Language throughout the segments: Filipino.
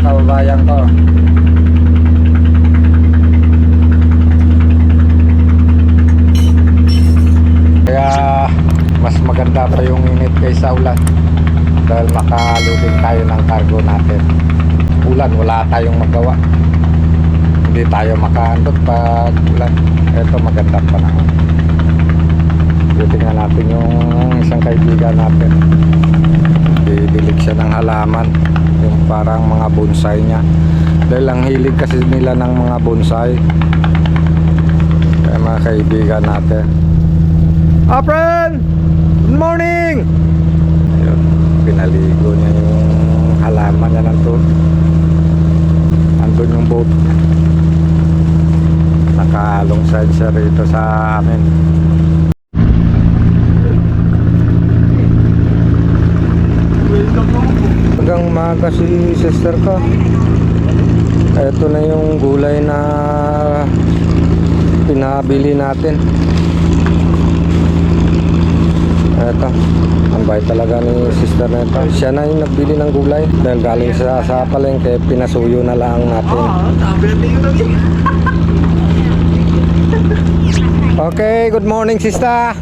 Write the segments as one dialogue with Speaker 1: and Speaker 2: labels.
Speaker 1: kababayan ko. Kaya mas maganda pa yung init kaysa ulan dahil makaluding tayo ng cargo natin. Ulan, wala tayong magawa. Hindi tayo makaandot pag ulan. Ito magandang panahon. Titingnan natin yung isang kaibigan natin. Didilig siya ng halaman. Yung parang mga bonsai niya. Dahil ang hilig kasi nila ng mga bonsai. Kaya mga kaibigan natin. Apren! Good morning! Ayun, pinaligo niya yung halaman niya ng tubig. Andun yung boat. Nakalong side siya rito sa amin. Hanggang umaga si sister ko. Ito na yung gulay na pinabili natin. Ito, ang bait talaga ni sister na ito. Siya na yung nagbili ng gulay dahil galing sa, sa palengke, pinasuyo na lang natin. Okay, good morning sister.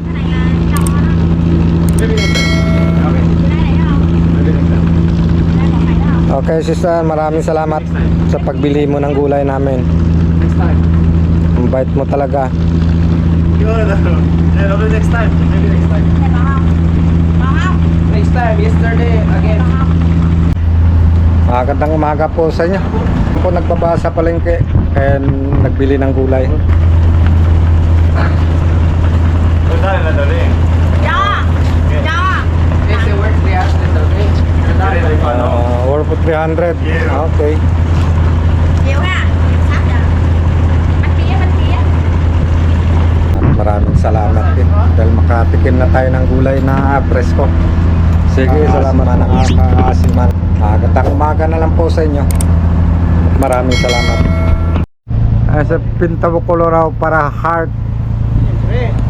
Speaker 1: Oh, okay sister, maraming salamat sa pagbili mo ng gulay namin.
Speaker 2: Next time.
Speaker 1: Ang bait mo talaga.
Speaker 2: Good. Next time. Maybe next time. Next time, yesterday again.
Speaker 1: Magandang umaga po sa inyo. Ako nagbabasa palengke and nagbili ng gulay. Good time, Nadaling. Yeah! Yeah!
Speaker 2: Yes, it works. They asked Nadaling. Nadaling.
Speaker 1: Ano? 4 for 300. Yeah. Okay. Maraming salamat din. Dahil makatikim na tayo ng gulay na presko. Sige, salamat na ng kaasiman. Magandang umaga na lang po sa inyo. Maraming salamat. Ay, sa Pintabo, Colorado para heart. Siyempre.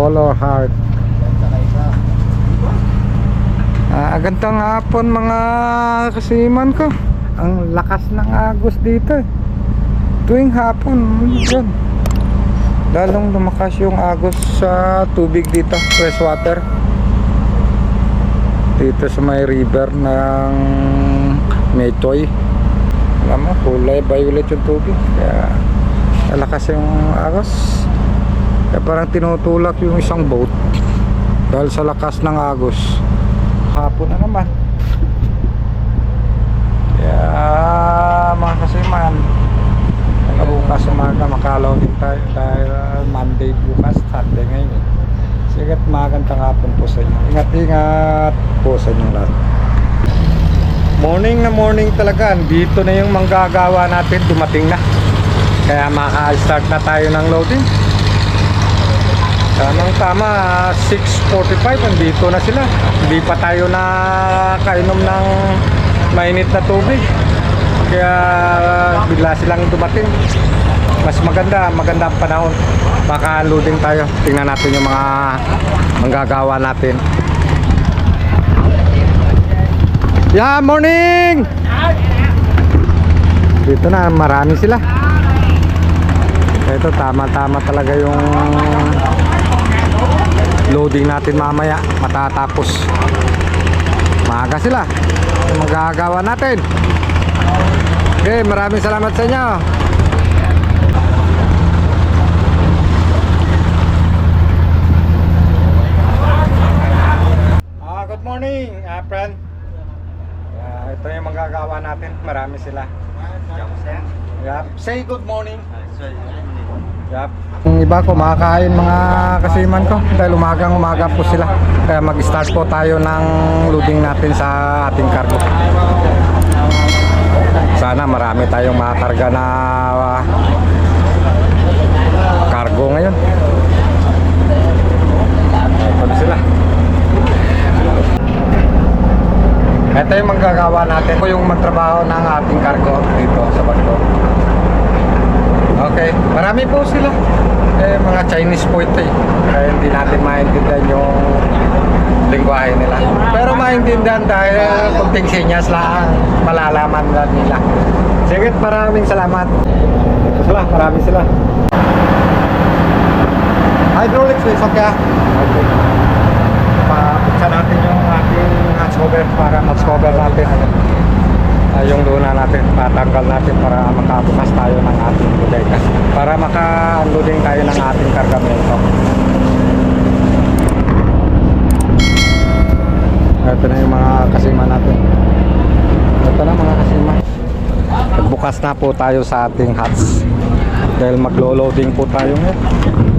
Speaker 1: Color heart. Ah, gandang hapon mga kasiman ko. Ang lakas ng agos dito. eh. Tuwing hapon, yun. Lalong lumakas yung agos sa tubig dito, fresh water. Dito sa may river ng Metoy. Alam mo, kulay violet yung tubig. Kaya malakas yung agos. Kaya parang tinutulak yung isang boat. Dahil sa lakas ng agos. Hapon na naman. Kaya mga kasiman bukas umaga makalaw din tayo dahil uh, Monday bukas Sunday ngayon eh. sige at magandang hapon po sa inyo. Ingat ingat po sa inyo lahat. Morning na morning talaga. Dito na yung manggagawa natin. Dumating na. Kaya maka-start na tayo ng loading Tamang tama, 6.45, andito na sila. Hindi pa tayo na kainom ng mainit na tubig. Kaya bigla silang dumating. Mas maganda, maganda ang panahon. Baka loading tayo. Tingnan natin yung mga manggagawa natin. Yeah, morning! Dito na, marami sila. Ito, tama-tama talaga yung loading natin mamaya. Matatapos. Maaga sila. Magagawa natin. Okay maraming salamat sa inyo. Ah good morning ah friend. Ah, ito yung magagawa natin. Marami sila Yep. say good morning Yep. Yung iba ko makakain mga kasiman ko dahil umagang umaga po sila. Kaya mag-start po tayo ng loading natin sa ating cargo. Sana marami tayong makakarga na ah, cargo ngayon. Ito na sila. Ito yung magagawa natin. Ito yung magtrabaho ng ating cargo dito sa barko. Okay, marami po sila. Eh, mga Chinese po ito eh. Kaya hindi natin maintindihan yung lingwahe nila. Pero maintindihan dahil kunting sinyas lang malalaman na nila. Sige, maraming salamat. Sila, marami sila. Hydraulics is okay. Okay. Papuksan natin yung ating hatch cover para hatch cover natin. Ah, yung luna natin, patanggal natin para makabukas tayo ng ating bodega. Para maka-unloading tayo ng ating kargamento. Ito na yung mga kasima natin. Ito na mga kasima. Bukas na po tayo sa ating huts. Dahil maglo-loading po tayo ngayon.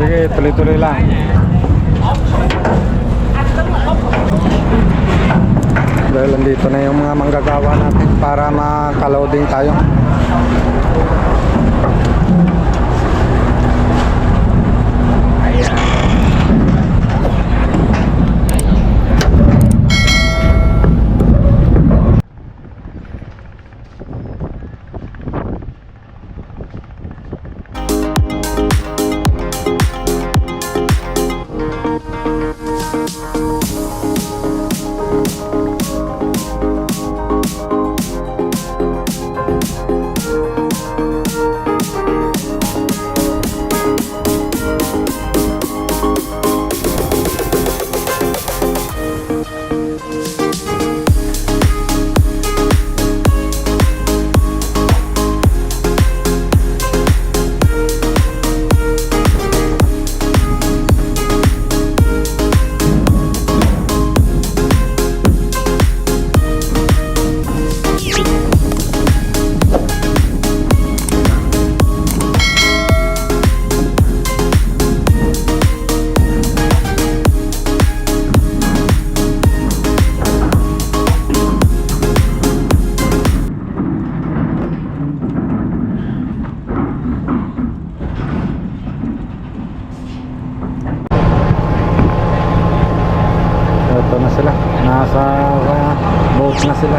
Speaker 1: Sige, tuloy-tuloy lang. Dahil andito na yung mga manggagawa natin para makaloading tayo. na sila. Nasa uh, boat na sila.